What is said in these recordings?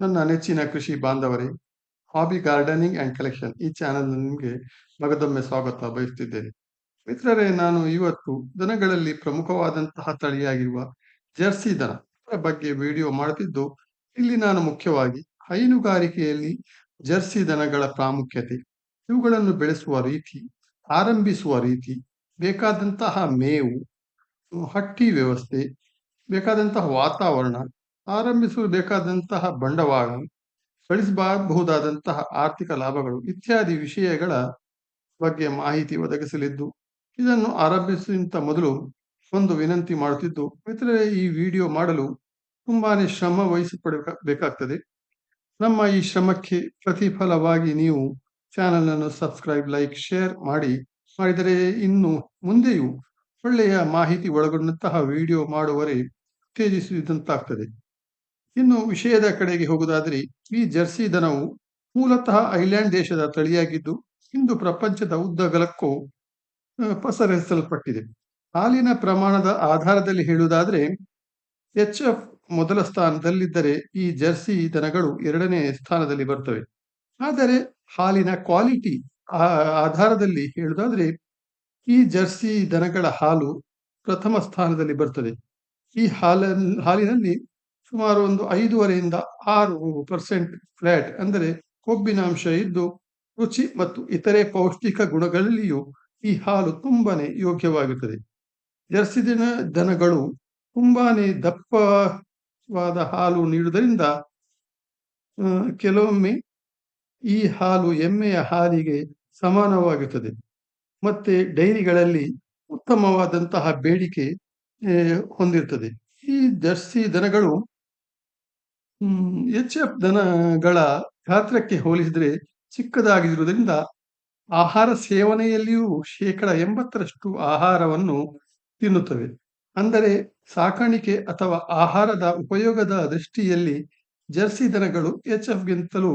ನನ್ನ ನೆಚ್ಚಿನ ಕೃಷಿ ಬಾಂಧವರೇ ಹಾಬಿ ಗಾರ್ಡನಿಂಗ್ ಅಂಡ್ ಕಲೆಕ್ಷನ್ ಈ ಚಾನೆಲ್ ನಿಮಗೆ ಮಗದೊಮ್ಮೆ ಸ್ವಾಗತ ಬಯಸುತ್ತಿದ್ದೇನೆ ಮಿತ್ರರೇ, ನಾನು ಇವತ್ತು ದನಗಳಲ್ಲಿ ಪ್ರಮುಖವಾದಂತಹ ತಳಿಯಾಗಿರುವ ಜರ್ಸಿ ದನ ಬಗ್ಗೆ ವಿಡಿಯೋ ಮಾಡುತ್ತಿದ್ದು, ಇಲ್ಲಿ ನಾನು ಮುಖ್ಯವಾಗಿ ಹೈನುಗಾರಿಕೆಯಲ್ಲಿ ಜರ್ಸಿ ದನಗಳ ಪ್ರಾಮುಖ್ಯತೆ, ಇವುಗಳನ್ನು ಬೆಳೆಸುವ ರೀತಿ, ಆರಂಭಿಸುವ ರೀತಿ, ಬೇಕಾದಂತಹ ಮೇವು, ಹಟ್ಟಿ ವ್ಯವಸ್ಥೆ, ಬೇಕಾದಂತಹ ವಾತಾವರಣ ಆರಂಭಿಸಲು ಬೇಕಾದಂತಹ ಬಂಡವಾಳ ಗಳಿಸಬಹುದಾದಂತಹ ಆರ್ಥಿಕ ಲಾಭಗಳು ಇತ್ಯಾದಿ ವಿಷಯಗಳ ಬಗ್ಗೆ ಮಾಹಿತಿ ಒದಗಿಸಲಿದ್ದು, ಇದನ್ನು ಆರಂಭಿಸುವಂತ ಮೊದಲು ಒಂದು ವಿನಂತಿ ಮಾಡುತ್ತಿದ್ದು, ಮಿತ್ರರೇ, ಈ ವಿಡಿಯೋ ಮಾಡಲು ತುಂಬಾನೇ ಶ್ರಮ ವಹಿಸಪಡಬೇಕಾಗ್ತದೆ. ನಮ್ಮ ಈ ಶ್ರಮಕ್ಕೆ ಪ್ರತಿಫಲವಾಗಿ ನೀವು ಚಾನೆಲ್ ಅನ್ನು ಸಬ್ಸ್ಕ್ರೈಬ್, ಲೈಕ್, ಶೇರ್ ಮಾಡಿ, ಮಾಡಿದರೆ ಇನ್ನು ಮುಂದೆಯೂ ಒಳ್ಳೆಯ ಮಾಹಿತಿ ಒಳಗೊಂಡಂತಹ ವಿಡಿಯೋ ಮಾಡುವರೆ ಉತ್ತೇಜಿಸಿದಂತಾಗ್ತದೆ ಇನ್ನು ವಿಷಯದ ಕಡೆಗೆ ಹೋಗುವುದಾದರೆ, ಈ ಜರ್ಸಿ ದನವು ಮೂಲತಃ ಐಲ್ಯಾಂಡ್ ದೇಶದ ತಳಿಯಾಗಿದ್ದು, ಇಂದು ಪ್ರಪಂಚದ ಉದ್ದಗಲಕ್ಕೂ ಪಸರಿಸಲ್ಪಟ್ಟಿದೆ. ಹಾಲಿನ ಪ್ರಮಾಣದ ಆಧಾರದಲ್ಲಿ ಹೇಳುವುದಾದರೆ ಎಚ್ ಎಫ್ ಮೊದಲ ಸ್ಥಾನದಲ್ಲಿದ್ದರೆ ಈ ಜರ್ಸಿ ದನಗಳು ಎರಡನೇ ಸ್ಥಾನದಲ್ಲಿ ಬರ್ತವೆ ಆದರೆ, ಹಾಲಿನ ಕ್ವಾಲಿಟಿ ಆಧಾರದಲ್ಲಿ ಹೇಳುವುದಾದರೆ, ಈ ಜರ್ಸಿ ದನಗಳ ಹಾಲು ಪ್ರಥಮ ಸ್ಥಾನದಲ್ಲಿ ಬರ್ತದೆ ಈ ಹಾಲ ಹಾಲಿನಲ್ಲಿ ಸುಮಾರು ಒಂದು ಐದೂವರೆಯಿಂದ ಆರು ಪರ್ಸೆಂಟ್ ಫ್ಲಾಟ್ ಅಂದರೆ ಕೊಬ್ಬಿನಾಂಶ ಇದ್ದು ರುಚಿ ಮತ್ತು ಇತರೆ ಪೌಷ್ಟಿಕ ಗುಣಗಳಲ್ಲಿಯೂ ಈ ಹಾಲು ತುಂಬಾನೇ ಯೋಗ್ಯವಾಗುತ್ತದೆ. ಜರ್ಸಿ ದಿನ ದನಗಳು ತುಂಬಾನೇ ದಪ್ಪವಾದ ಹಾಲು ನೀಡುವುದರಿಂದ ಕೆಲವೊಮ್ಮೆ ಈ ಹಾಲು ಎಮ್ಮೆಯ ಹಾಲಿಗೆ ಸಮಾನವಾಗುತ್ತದೆ. ಮತ್ತೆ ಡೈರಿಗಳಲ್ಲಿ ಉತ್ತಮವಾದಂತಹ ಬೇಡಿಕೆ ಹೊಂದಿರ್ತದೆ. ಈ ಜರ್ಸಿ ದನಗಳು ಎಚ್ ಎಫ್ ದನಗಳ ಗಾತ್ರಕ್ಕೆ ಹೋಲಿಸಿದರೆ ಚಿಕ್ಕದಾಗಿರುವುದರಿಂದ ಆಹಾರ ಸೇವನೆಯಲ್ಲಿಯೂ ಶೇಕಡ ಎಂಬತ್ತರಷ್ಟು ಆಹಾರವನ್ನು ತಿನ್ನುತ್ತವೆ. ಅಂದರೆ ಸಾಕಾಣಿಕೆ ಅಥವಾ ಆಹಾರದ ಉಪಯೋಗದ ದೃಷ್ಟಿಯಲ್ಲಿ ಜರ್ಸಿ ದನಗಳು ಎಚ್ ಎಫ್ಗಿಂತಲೂ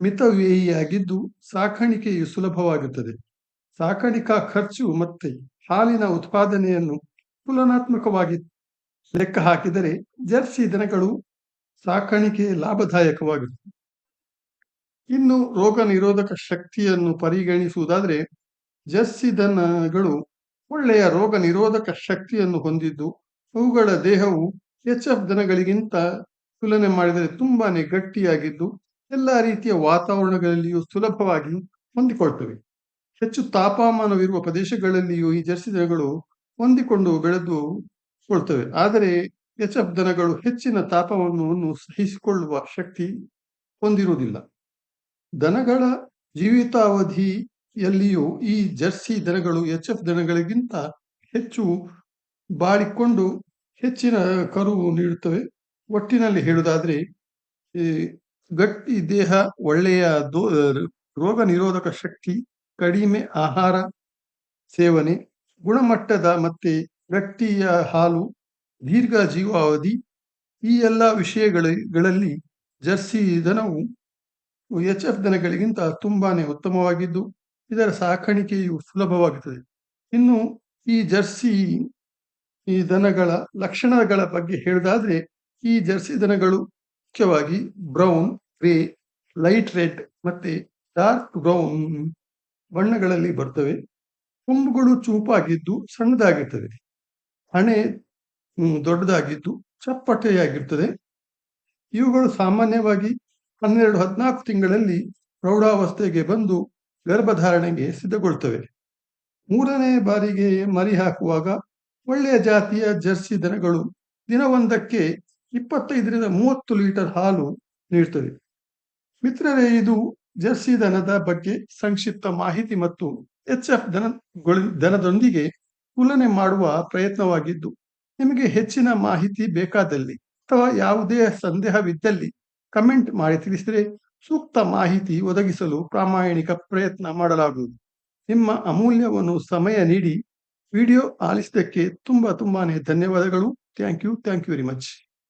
ಮಿತವ್ಯಯಿಯಾಗಿದ್ದು ಸಾಕಾಣಿಕೆಯು ಸುಲಭವಾಗುತ್ತದೆ. ಸಾಕಾಣಿಕಾ ಖರ್ಚು ಮತ್ತೆ ಹಾಲಿನ ಉತ್ಪಾದನೆಯನ್ನು ತುಲನಾತ್ಮಕವಾಗಿ ಲೆಕ್ಕ ಹಾಕಿದರೆ ಜರ್ಸಿ ದನಗಳು ಸಾಕಾಣಿಕೆ ಲಾಭದಾಯಕವಾಗಿದೆ ಇನ್ನು ರೋಗ ನಿರೋಧಕ ಶಕ್ತಿಯನ್ನು ಪರಿಗಣಿಸುವುದಾದರೆ, ಜರ್ಸಿ ದನಗಳು ಒಳ್ಳೆಯ ರೋಗ ನಿರೋಧಕ ಶಕ್ತಿಯನ್ನು ಹೊಂದಿದ್ದು, ಅವುಗಳ ದೇಹವು ಎಚ್ ಎಫ್ ದನಗಳಿಗಿಂತ ತುಲನೆ ಮಾಡಿದರೆ ತುಂಬಾನೇ ಗಟ್ಟಿಯಾಗಿದ್ದು, ಎಲ್ಲ ರೀತಿಯ ವಾತಾವರಣಗಳಲ್ಲಿಯೂ ಸುಲಭವಾಗಿ ಹೊಂದಿಕೊಳ್ತವೆ. ಹೆಚ್ಚು ತಾಪಮಾನವಿರುವ ಪ್ರದೇಶಗಳಲ್ಲಿಯೂ ಈ ಜರ್ಸಿ ದನಗಳು ಹೊಂದಿಕೊಂಡು ಬೆಳೆದು ಕೊಳ್ತವೆ ಆದರೆ ಎಚ್ ಎಫ್ ದನಗಳು ಹೆಚ್ಚಿನ ತಾಪಮಾನವನ್ನು ಸಹಿಸಿಕೊಳ್ಳುವ ಶಕ್ತಿ ಹೊಂದಿರುವುದಿಲ್ಲ. ದನಗಳ ಜೀವಿತಾವಧಿಯಲ್ಲಿಯೂ ಈ ಜರ್ಸಿ ದನಗಳು ಎಚ್ ಎಫ್ ದನಗಳಿಗಿಂತ ಹೆಚ್ಚು ಬಾಳಿಕೊಂಡು ಹೆಚ್ಚಿನ ಕರುವು ನೀಡುತ್ತವೆ. ಒಟ್ಟಿನಲ್ಲಿ ಹೇಳುವುದಾದ್ರೆ ಗಟ್ಟಿ ದೇಹ, ಒಳ್ಳೆಯ ರೋಗ ನಿರೋಧಕ ಶಕ್ತಿ, ಕಡಿಮೆ ಆಹಾರ ಸೇವನೆ, ಗುಣಮಟ್ಟದ ಮತ್ತೆ ಗಟ್ಟಿಯ ಹಾಲು ದೀರ್ಘ ಜೀವಾವಧಿ ಈ ಎಲ್ಲ ವಿಷಯಗಳಲ್ಲಿ ಜರ್ಸಿ ದನವು ಎಚ್ ಎಫ್ ದನಗಳಿಗಿಂತ ತುಂಬಾನೇ ಉತ್ತಮವಾಗಿದ್ದು, ಇದರ ಸಾಕಾಣಿಕೆಯು ಸುಲಭವಾಗುತ್ತದೆ. ಇನ್ನು ಈ ಜರ್ಸಿ ಈ ದನಗಳ ಲಕ್ಷಣಗಳ ಬಗ್ಗೆ ಹೇಳೋದಾದ್ರೆ ಈ ಜರ್ಸಿ ದನಗಳು ಮುಖ್ಯವಾಗಿ ಬ್ರೌನ್, ಗ್ರೇ, ಲೈಟ್ ರೆಡ್ ಮತ್ತೆ ಡಾರ್ಕ್ ಬ್ರೌನ್ ಬಣ್ಣಗಳಲ್ಲಿ ಬರ್ತವೆ. ಕೊಂಬುಗಳು ಚೂಪಾಗಿದ್ದು ಸಣ್ಣದಾಗಿರ್ತವೆ. ಹಣೆ ದೊಡ್ಡದಾಗಿದ್ದು ಚಪ್ಪಟೆಯಾಗಿರ್ತದೆ. ಇವುಗಳು ಸಾಮಾನ್ಯವಾಗಿ ಹನ್ನೆರಡು, ಹದಿನಾಲ್ಕು ತಿಂಗಳಲ್ಲಿ ಪ್ರೌಢಾವಸ್ಥೆಗೆ ಬಂದು ಗರ್ಭಧಾರಣೆಗೆ ಸಿದ್ಧಗೊಳ್ತವೆ. ಮೂರನೇ ಬಾರಿಗೆ ಮರಿ ಹಾಕುವಾಗ ಒಳ್ಳೆಯ ಜಾತಿಯ ಜರ್ಸಿ ದನಗಳು ದಿನವೊಂದಕ್ಕೆ ಇಪ್ಪತ್ತೈದರಿಂದ ಮೂವತ್ತು ಲೀಟರ್ ಹಾಲು ನೀಡ್ತವೆ. ಮಿತ್ರರೇ, ಇದು ಜರ್ಸಿ ದನದ ಬಗ್ಗೆ ಸಂಕ್ಷಿಪ್ತ ಮಾಹಿತಿ ಮತ್ತು ಎಚ್ ಎಫ್ ದನ ದನದೊಂದಿಗೆ ತುಲನೆ ಮಾಡುವ ಪ್ರಯತ್ನವಾಗಿದ್ದು ನಿಮಗೆ ಹೆಚ್ಚಿನ ಮಾಹಿತಿ ಬೇಕಾದಲ್ಲಿ ಅಥವಾ ಯಾವುದೇ ಸಂದೇಹವಿದ್ದಲ್ಲಿ ಕಮೆಂಟ್ ಮಾಡಿ ತಿಳಿಸಿದರೆ ಸೂಕ್ತ ಮಾಹಿತಿ ಒದಗಿಸಲು ಪ್ರಾಮಾಣಿಕ ಪ್ರಯತ್ನ ಮಾಡಲಾಗುವುದು. ನಿಮ್ಮ ಅಮೂಲ್ಯವನ್ನು ಸಮಯ ನೀಡಿ. ವಿಡಿಯೋ ಆಲಿಸಿದ್ದಕ್ಕೆ ತುಂಬಾ ತುಂಬಾನೇ ಧನ್ಯವಾದಗಳು. Thank you. Thank you very much.